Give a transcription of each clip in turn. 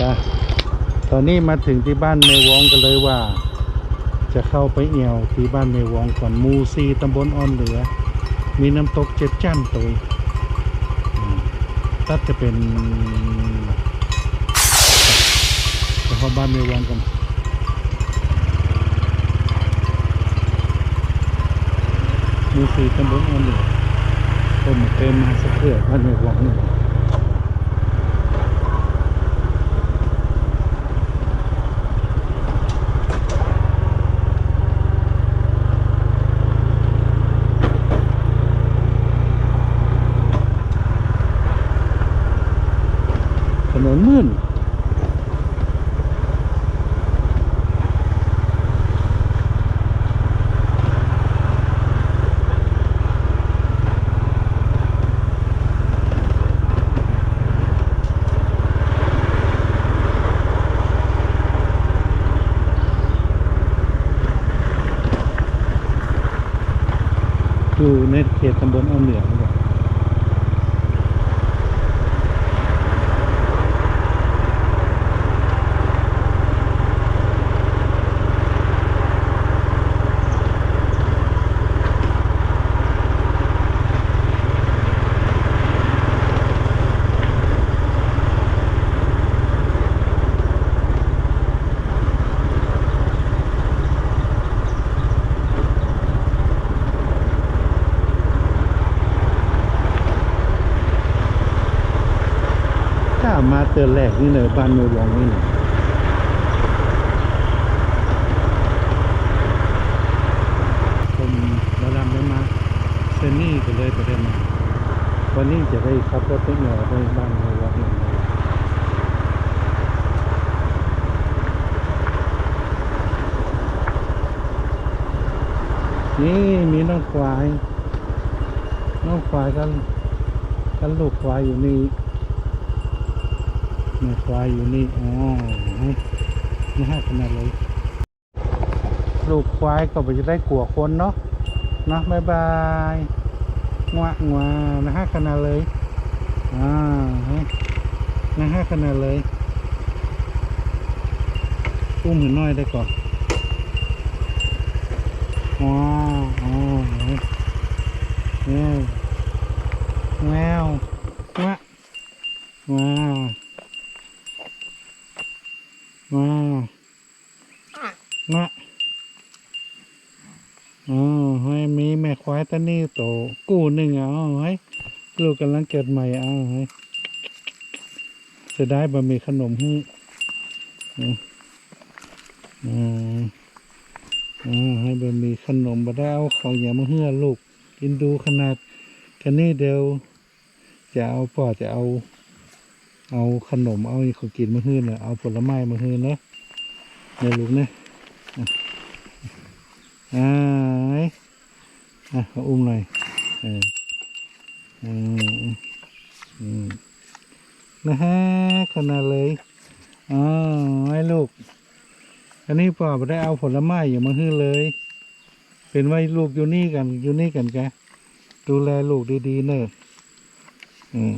จ้ะตอนนี้มาถึงที่บ้านเมวองกันเลยว่า จะเข้าไปเอี่ยวที่บ้านเมวองก่อนมูซีตำบลอ่อนเหลือ มีน้ำตกเจ็ดจ้านตัวอืมตัดจะเป็นจะเข้าบ้านเมวองกันมูซีตำบลอ่อนเหลือผมเคยมาสักเทื่อบ้านเมวองนี่ ถนนมื่นอยู่ใน เข ตตำบลอ้อมเหนือนี่แหนแรกนี่เลยบ้านเมืองวองนี่นะผมมาดำได้มาเซนนี่ก็เลยไปได้มาวันนี้จะได้ขับรถไปเหนือไปบ้านเมืองวองนี่เลยนี่มีน้องควาย น้องควายกันกันลูกควายอยู่นี่ ม่ควายอยู่นี่อ๋อนี่ห้าขนาดเลยลูกควายก็ไปจะได้กลัวคนเนาะนะบายบายงวะงวะนะห้าขนาดเลยอ่านะห้าขนาดเลยอุ้มหินน้อยได้ก่อนว้าวอ๋อแมวแมวงะว้าว ว้าวนะอ๋อให้มีแม่ควายตัวนี้โตกู้หนึ่งเอาให้ลูกกำลังเกิดใหม่เอาให้จะได้บะหมี่ขนมให้อืมอืมอืมให้บะหมี่ขนมบ่ได้เอาเขาอย่ามาเฮือลูกกินดูขนาดกันนี่เดียวจะเอาปอจะเอา เอาขนมเอาของกินมาฮื้อเนี่ยเอาผลไม้มาฮื้อเนะเนี่ยลูกเนี่ยอะอ่าไอ้อะเอาอุ้มหน่อยเอออืมอืมนะฮะขนาดเลยอ๋อไอ้ลูก อันนี้ป่อไได้เอาผลไม้อย่ามาฮื้อเลย เป็นไว้ลูกอยู่นี่กันอยู่นี่กันแกดูแลลูกดีๆเนอะอืม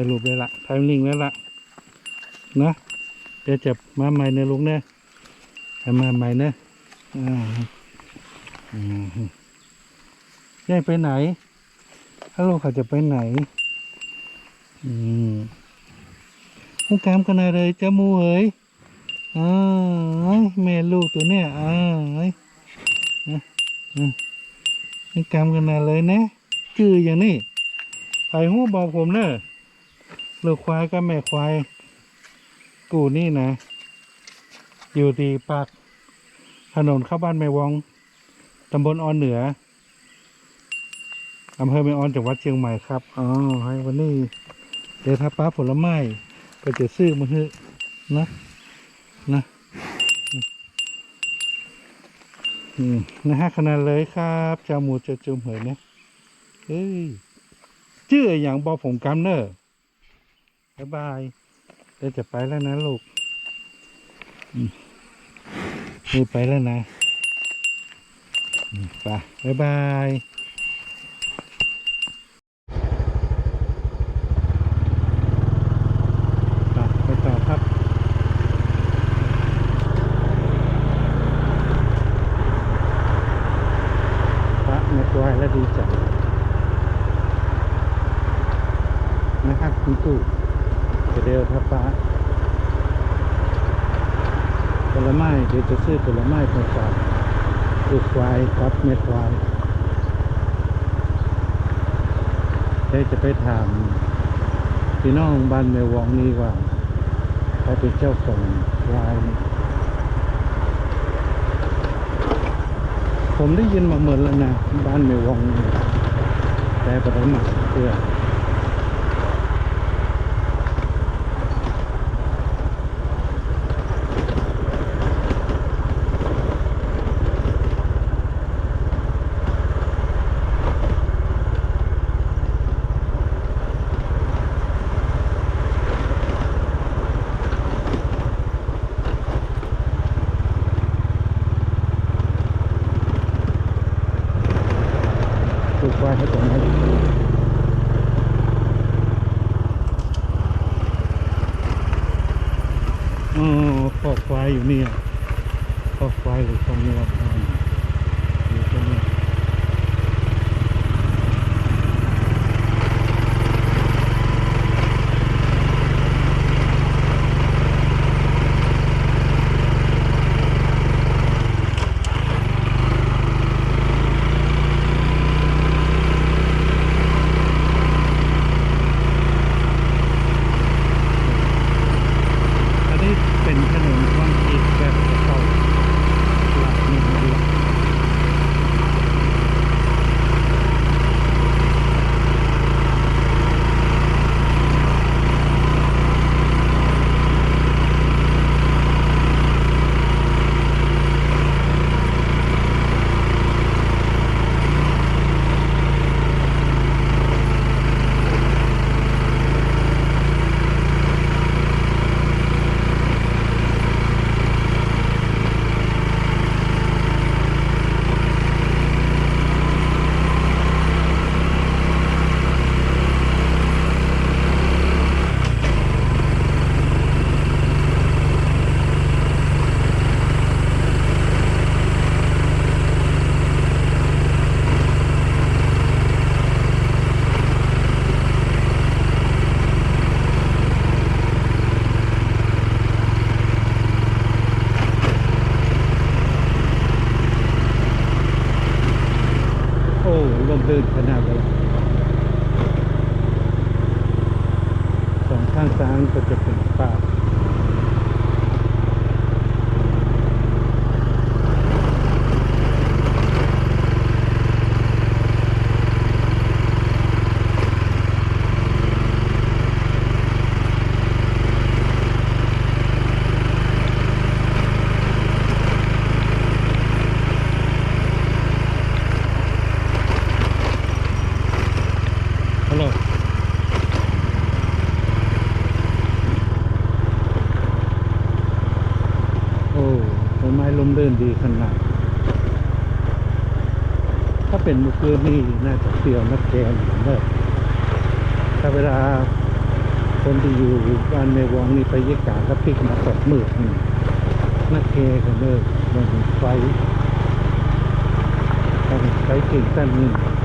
ถ่ายรูปเลยละถ่ายลิงแล้วละนะเดี๋ยวจะมาใหม่ในลุงเนี่ยมาใหม่เนอะอ่าอืมยายไปไหนฮัลโหลเขาจะไปไหน อืมมุกามกันอะไรเลยจ้ามูเอ๋ยอ้ายแม่ลูกตัวเนี้ยอ้ายนะอืมมุกามกันอะไรเลยนะจื่ออย่างนี้ไผ่หูบอกผมเนอะ ลูกควายกับแม่ควาย กูนี่นะ อยู่ที่ปากถนนเข้าบ้านแม่วองตำบลออนเหนืออำเภอแม่ออนจังหวัดเชียงใหม่ครับอ๋อให้วันนี้เดี๋ยวถ้าป้าผลไม้ก็จะซื้อมาให้นะนะนะฮะขนาดเลยครับเจ้าหมูจะจุ่มเหยเนี่ยเฮ้ยชื่ออย่างบอผมกำเนอร์ บ๊ายบายเดี๋ยวจะไปแล้วนะลูกนี่ไปแล้วนะไปบ๊ายบายไปต่อครับพระในตัวและดีใจนะครับคุณตู่ จะเดียวทับพระผลไม้เดี๋ยวจะซื้อผลไม้มาฝากลูกควายครับเม็ดควายเดี๋ยวจะไปถามพี่น้องบ้านเมวองนี่ว่าเขาเป็นเจ้าของควายผมได้ยินมาเหมือนแล้วนะบ้านเมวองแต่ประเด็นมาเพื่อปลูกไว้ให้ตรงนั้นอ๋อข อกควายอยู่นี่อะขอกควายหรือของงัวอ่าอยู่ตรงนี้ อันนี้เป็นถนนคอนกรีตแบบเก่าหลักหนึ่งหลัก โอ้ลมเดินขนาดเลยสองข้างซ้ายก็จะเป็นป่าฮัลโหลโอ้ต้นไม้ลมเดินดีขนาด ถ้็นี่น่าจะเปรี้ยวนักแกงเนอะถ้าเวลาคนที่อยู่บ้านในวังนี่ไปยกาก็พลิกมาตกมืดนี่นักแกกันเนอะมันไฟไฟเก่งตั้นนี่นี้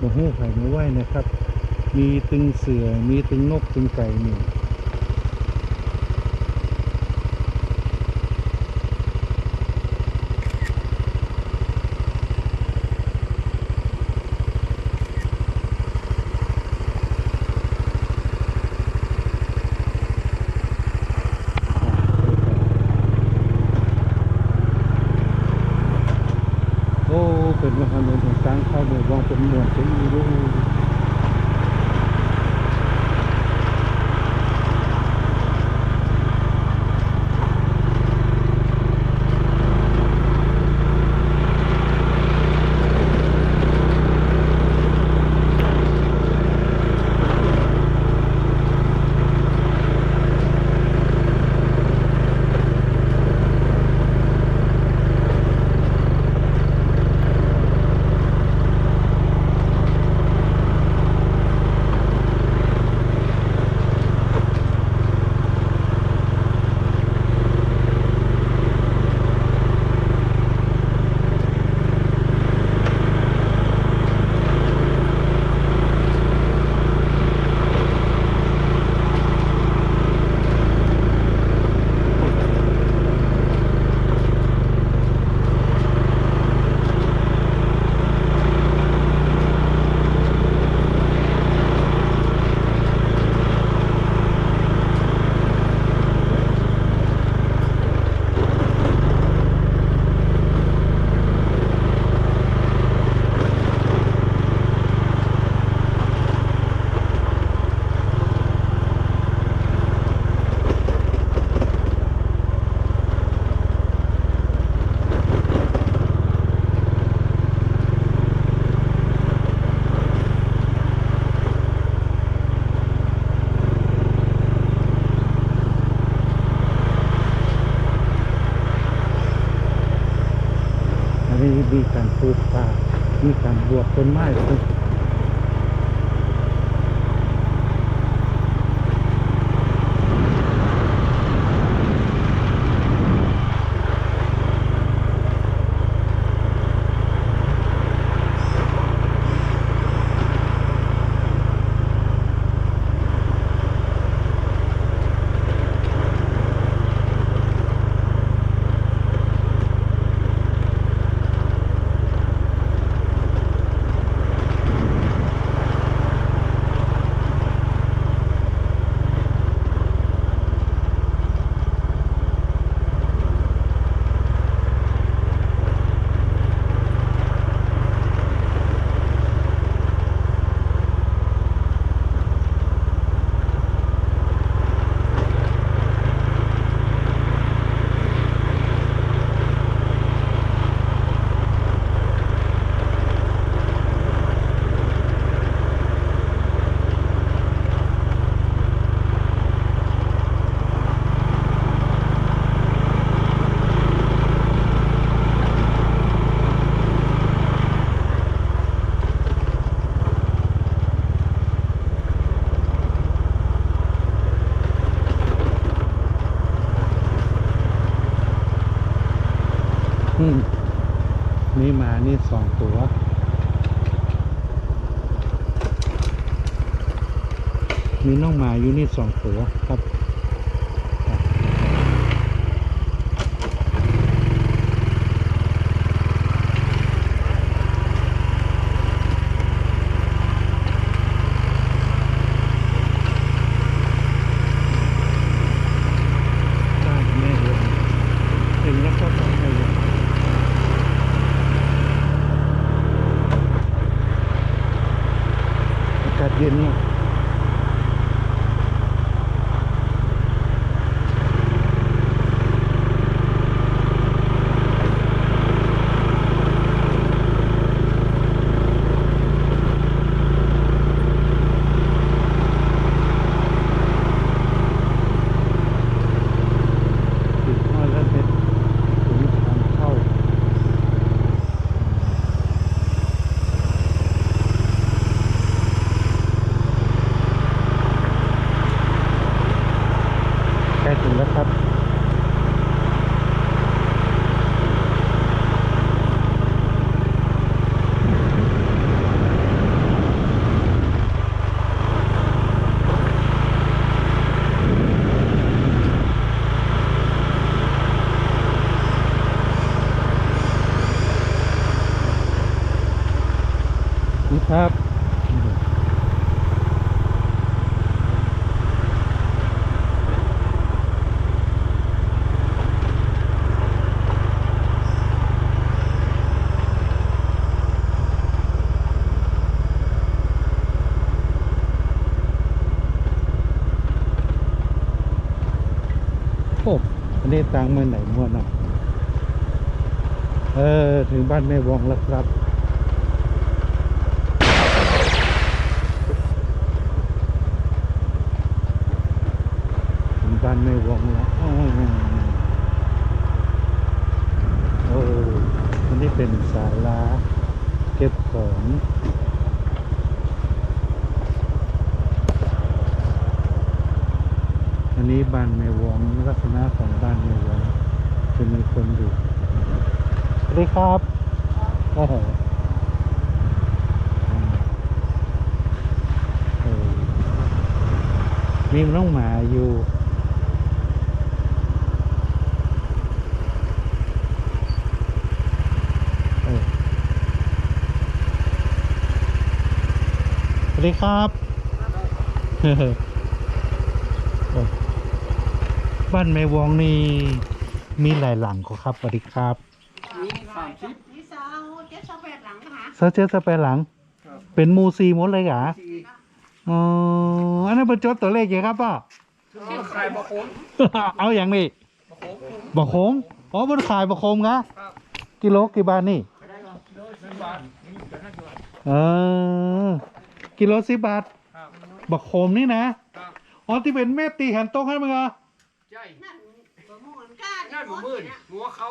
โอ้โหไผ่ไม่ไหวนะครับ มีตึงเสือมีตึงนกตึงไก่เนี่ย มีน้องหมาอยู่นี่สองตัวครับ บ้านแม่เยอะถึงแล้วก็บ้านแม่เยอะอากาศเย็นเนี่ยติดห้อยแล้วเป็นถึงทางเข้า ใกล้ถึงแล้วครับ นี่ครับ โอ้อันนี้ตังมาไหนมั่วนะเออ ถึงบ้านแม่วองแล้วครับ ถึงบ้านแม่วองแล้วอ้าวโอ้อันนี้เป็นศาลาเก็บของ นี้บ้านแม่วงลักษณะของบ้านแม่วงจะมีคนอยู่สวัสดีครับโอ้โหมีน้องหมาอยู่ สวัสดีครับ โอ้ บ้านแม่วองนี่มีหลายหลังก็ครับสวัสดีครับนี่สามสิบนี่สาวเจ็ดสาวแปดหลังนะคะเซอร์เจสเปรหลังครับเป็นหมูซีหมดเลยเหรอสี่อ๋ออันนั้นเป็นจดตัวเลขยังครับป่ะขายบะโคนเอาอย่างนี้บะโคนบะโคมอ๋อบนขายบะโคมกะครับกิโลกี่บาทนี่สิบบาทนี่จะน่าจะเออกิโลสิบบาทครับบะโคมนี่นะครับอ๋อที่เป็นเม็ดตีแหันโต๊ะให้มึงเหรอ ใช่นั่นบะหมูนก้านนั่นหมูมื่นหัวเขา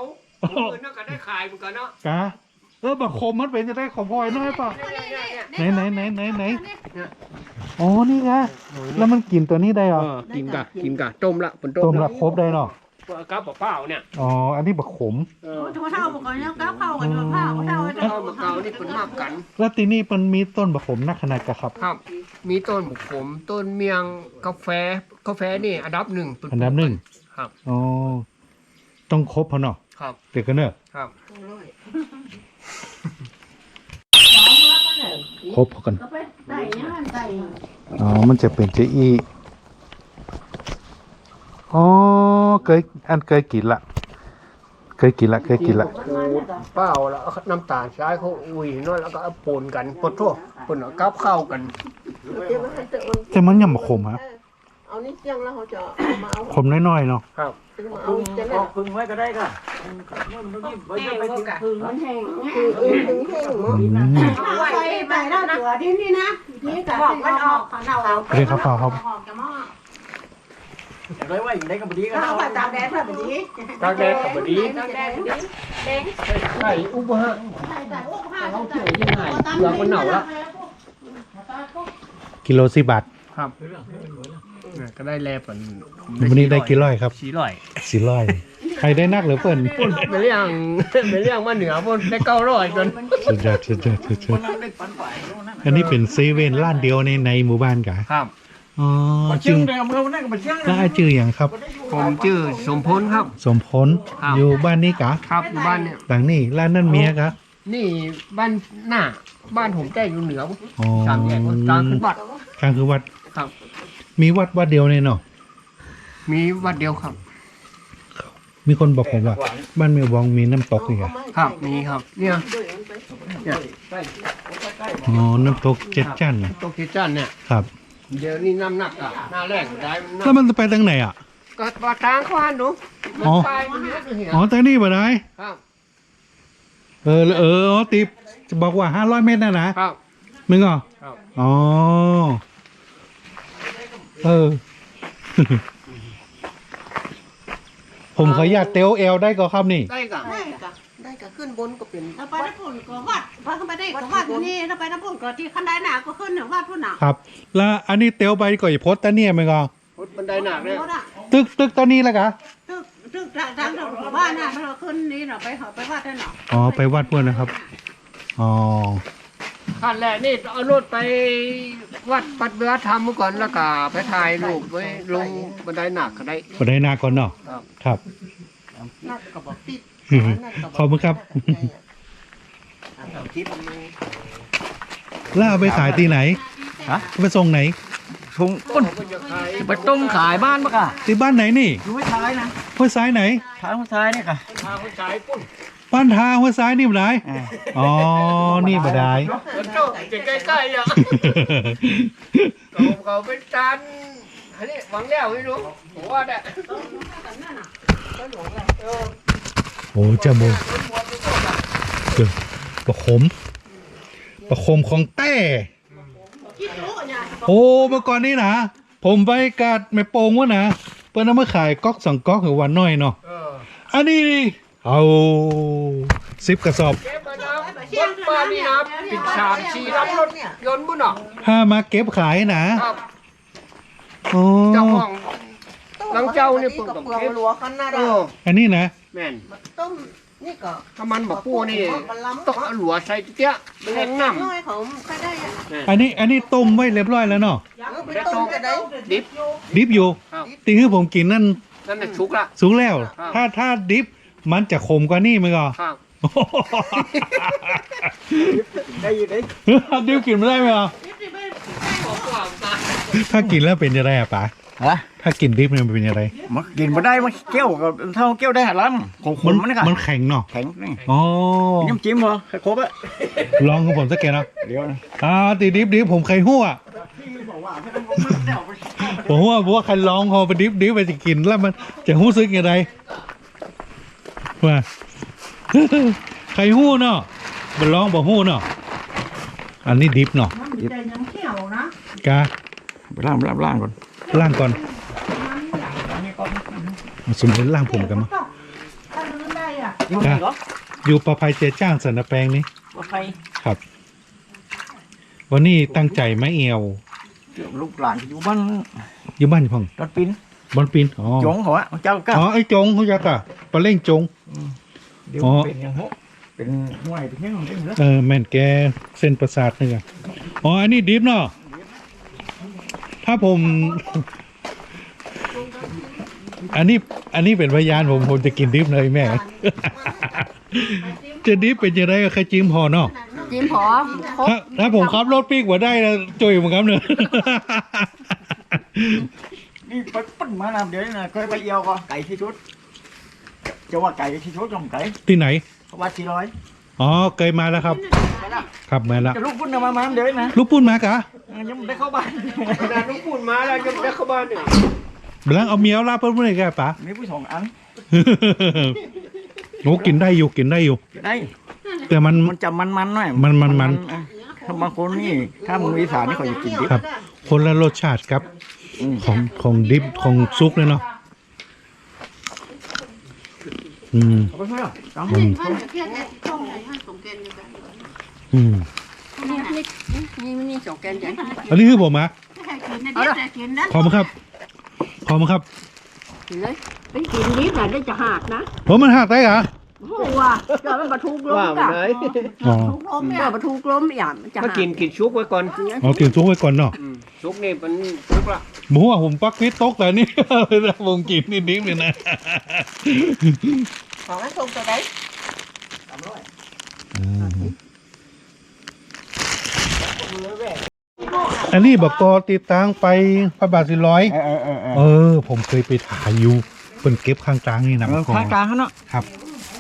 หมูมื่นนั่นก็ได้ขายเหมือนกันเนาะกะเออบักขมมันเป็นจะได้ขอพลอยน้อยป่ะไหนไหนไหนไหนไหนอ๋อนี่ไงแล้วมันกินตัวนี้ได้เหรอเออกินกะกินกะต้มละเป็นต้มละครบได้เนาะกับเปล่าเนี่ยอ๋ออันนี้บักขมเออโอ้เท่าบอกก่อนเนี่ยก้าวเข้ากันข้าวเท่าข้าวมะเกานี่เป็นมากกัน แล้วตีนี่มันมีต้นบักขมนักขนาดกะครับครับ มีต้นบุกผมต้นเมียงกาแฟกาแฟนี่อันดับหนึ่งเป็อันดับหนึ่งครับ อ๋อ ต้องครบพอเนาะครับเด็กกันเนอะครับ ครบพอกัน ก็ไปใส่เนี่ยมันใส่อ๋อ มันจะเป็นเจอีอ๋อ เคยอันเคยกินละ เคยกินละเคยกินละเปล่าแล้วเอาน้ำตาลใช้เขาอุ้ยน้อยแล้วก็เอาปนกันปนโทษปนเอากับข้าวกันแต่มันยังบักขมครับเอานี่เจียงแล้วเขาจะเอามาเอาขมน้อยๆเนาะครับเอาจะเนี่ยพึ่งไว้ก็ได้ค่ะไว้จะไปถึงพึ่งมันแห้งคือเองถึงแห้งเนาะอืมใส่ใส่แล้วตัวที่นี่นะนี่กับมันออกเขาเอาเรียกครับเปล่าครับ ออกจากหม้อ ไว้ไว้อยู่ในกระบี่ก็ก็ได้เอาไปตามแดดแบบนี้ตากแดดกับบดีตามแดดแบบนี้แดงใช่อุบะฮะใส่ใส่โอ้ผ้าเขาใส่เชื่อยังไงเปลือกมันเหนาละกิโลสิบบาทครับเนี่ยก็ได้แลปนวันนี้ได้กี่ร้อยครับสี่ร้อยสี่ร้อยใครได้นักหรือเปิ่นปนไปเรื่องไปเรื่องมาเหนือปนได้เก้าร้อยจนสุดยอดสุดยอดสุดยอดนั่งเล็กปันฝ่ายนั่นอันนี้เป็นเซเว่นร้านเดียวในในหมู่บ้านกะครับ อ๋อเชื่จึองงในอำเภอนั่นก็เป็นเชื่องแล้วไอ้จื่ออย่างครับ ผมชื่อสมพลครับ สมพลครับ อยู่บ้านนี้กะครับอยู่บ้านเนี่ย หลังนี้ร้านนั่นเมียกะนี่บ้านหน้า บ้านผมใกล้อยู่เหนืออ๋อสามแยกกลางขึ้นวัดกลางคือวัดครับ มีวัดวัดเดียวเนี่ยเนาะมีวัดเดียวครับ มีคนบอกผมว่า บ้านเมียวองมีน้ำตกอีกอะครับมีครับ เนี่ยอ๋อน้ำตกเจ็ดจันทร์น่ะโตกิจันเนี่ยครับ เดี๋ยวนี้น้ำหนักอะหน้าแรกได้แล้วมันจะไปทางไหนอะ ก็ปลาทางควานหนูมันอ๋อ ไปมันเยอะเหียอ๋อทางนี้บ่ได้ครับเออเอออ๋อติบจะบอกว่าห้าร้อยเมตรนะนะครับ มึงเหรอครับ อ๋อเออ ผมขออนุญาตเตลเอลได้ก็ครับนี่ ได้กันได้กะได้ กะขึ้นบนก็เป็นเราไปน้ำปุ่นก็วัดพอเข้าไปได้ก็วัดนี่เราไปน้ำปุ่นก็ที่ขั้นได้หนาก็ขึ้นถึงวัดพุ่นหนาครับ แล้วอันนี้เตลไปก่อนจะโพสต์ตาเนี่ยมึงเหรอพุทธบันไดหนักเนี่ยตึกตึกตอนนี้แล้วกะตึกตึกทางทางบ้านน่ะเราขึ้นนี่เราไปหอไปวัดได้หนออ๋อไปวัดพวกนะครับอ๋อขั้นแรกนี่เอารถไปวัดปัดเบือทำก่อนแล้วก็ไปถ่ายรูปไว้ลงบันไดหนักก็ได้บันไดนาก่อนเนาะครับครับนักกับติด ขอบคุณครับคิดแล้วเอาไปขายที่ไหนฮะเอาไปส่งไหนถุงก้นไปต้มขายบ้านปะกะที่บ้านไหนนี่อยู่ไม่ท้ายนะห้วยซ้ายไหน ท้ายหัวท้ายนี่ค่ะทางคนขายปุ้นบ้านทาห้วยซ้ายนี่บ่ได้อ๋อ นี่บ่ได้ มันเจ้าใกล้ๆอะเขาเขาเป็นจานอันนี้หวังแล้วไม่รู้ผมว่าเนี่ย โอ้เจาโมเจอประคมประคมของแต้คิดรู้เนี่ยโอ้เมื่อก่อนนี่นะผมไปกาดไม่โปงวะนะเปิ้นเอามาขายก๊อกสองก๊อกหรือวันน้อยเนาะเอออันนี้นี่เอาสิบกระสอบเก็บมาน้ำบนบ้านนี่นะปิดชามชีรับรถยนต์บุญอะถ้ามาเก็บขายนะครับโอ้เจ้าของ หลังเจ้านี่กับเปิดเปลือกหลัวขันหน้าเอเราออันนี้นะแม่นต้มนี่ก็ถ้ามันบอกปูนี่มันล้ำต้องเอาหลัวใส่เตี้ยแห้งน้น้อยเขาก็ได้อะำแม่นอันนี้อันนี้ต้มไว้เรียบร้อยแล้วเนาะเอาไปต้มก็ได้ดิบดิบอยู่ครับตีให้ผมกินนั่นนั่นน่ะชุกละสูงแล้วครับถ้าถ้าดิบมันจะขมกว่านี่มั้งก็ครับได้ยินได้ดิบกินไม่ได้ไหมอะบอกว่าตายถ้ากินแล้วเป็นยังไงอะป๋า ฮะถ้ากินดิบเนี่ยมันเป็นยังไงมันกินมาได้มันเกี้ยวกับเท่าเกี้ยวได้หัดล้ำของขมันมมันค่ะมันแข็งเนาะแข็งนี่อ๋อน้ำจิ้มเหรอครบอะลองของผมสักแกนะเดี๋ยวนะอ่าตีดิบดิบผมเคยหัวผมหัวเพราะว่าใครลองพอไปดิบดิบไปจะกินแล้วมันจะรู้สึกยังไงว่าใครหู้เนาะมันลองบ่หู้เนาะอันนี้ดิบเนาะมันจะยังเขียวนะกาไปล่างล่างล่างก่อน ล่างก่อนสมมติล่างผมกันมั้งถ้าลื้อได้อะยังไงเหรออยู่ประภัยเจจ้างสันนะแปลงนี้ว่าใครครับ วันนี้ตั้งใจไหมเอวเดี๋ยวลูกหลานอยู่บ้านอยู่บ้านพ่องรถปิ้นบอนปีนอ๋อจงเขาอะเจ้าก็อ๋อไอ้จงเขาจะกะปลาเล่งจงเดี๋ยวอ๋อเป็นอย่างหกเป็นห่วยเป็นยังไงเหรอเออแม่นแกเส้นประสาทนี่อะอ๋ออันนี้ดิฟเนาะ ถ้าผม อันนี้อันนี้เป็นพยานผมผมจะกินดิฟเลยแม่ จะดิฟเป็นยังไงก็แค่จิ้มพอเนาะจิ้มหอมครบถ้าถ้าผมขับรถปีกว่าได้นะจุยเหมือนกันเนอะนี่ไปปิ้นมานะเดี๋ยวนี้นะเคยไปเอียวก็ไก่ที่ชุดจะว่าไก่ที่ชุดจอมไก่ที่ไหนเขาว่าสี่ร้อยอ๋อเคยมาแล้วครับ ครับมาแล้วจะลูกพุ่นเอามามาเดี๋ยวนี้นะลูกปุ้นมากะเออ ยังไม่ได้เข้าบ้านขนาดลุงพูดมาแล้วยังได้เข้าบ้านเนี่ยบลังเอาเมียวลาเพิ่มเลยแกปะมีผู้สองอันโอ้กินได้อยู่กินได้อยู่ ได้ แต่มันมันจะมันๆหน่อยมันมันมันอะถ้าบางคนนี่ถ้ามึงอีสานนี่เขาจะกินดิบครับ คนละรสชาติครับอืมของของดิบของซุกเลยเนาะอืมเอาไปเพื่อต้องอืมท่า นี่นี่นี่นี่สแกนอย่างนี้อันนี้คือผมอะกินนะเดี๋ยวแต่กินนะขอบคุณครับ ขอบคุณครับ กินเลยไปกินนี้แต่ได้จะหักนะผมมันหักได้เหรอโอ้โหเดี๋ยวมันบรรทุกล้มว่าจ้ะไหนอ๋อทุกล้มเนี่ยบรรทุกล้มอย่างมันจะถ้าหักกินกินชุกไว้ก่อนเอากินซุกไว้ก่อนเนาะอืมชุกนี่มันชุกละหมูอะผมปักฟิตตกแต่นี่ ผมกินนิดนิดเลยนะ ของไอ้ทรงตัวไหนอั นนี้บอกกอติดตั้งไปพระบาทสิร้อย เออเออเออเออ ผมเคยไปถ่ายอยู่เป็นเก็บข้างกลางนี่นะเอบอกอกอข้างกลางเขาเนาะครับ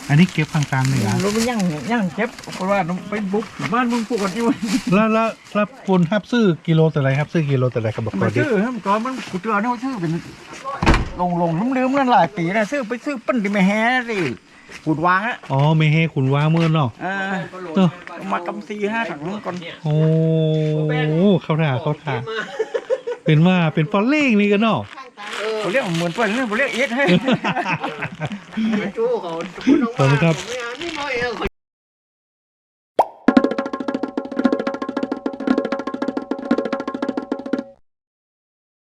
อันนี้เก็บข้างกลางนี่นะรถมันยังยังเจ็บเพราะว่าไปบุกบ้านมึงปลูกกันนี่วะแล้วแล้วแล้วปูนฮับซื้อกิโลแต่ไรครับซื้อกิโลแต่ไรครับบอกกมาอดิซื้อให้มันก่อนมันกูเจอเนี่ยซื้อเป็นลงลงลืมลืมๆนั่นหลายปีนะซื้อไปซื้อปั้นที่ไม่แฮ่สิ ขุดวางอะอ๋อไม่ให้คุณว่าเมื่อเนาะเออเออเอามากำซีห้าถังก่อนโอ้เขาถ่าเขาถ่าเป็นว่าเป็นฟอลเล่งนี่กันเนาะ เขาเรียกเหมือนเปิ้ลเนี่ยเขาเรียกเอ็ดให้จู้เขาขอบคุณครับไม่เอานี่น้อยเออ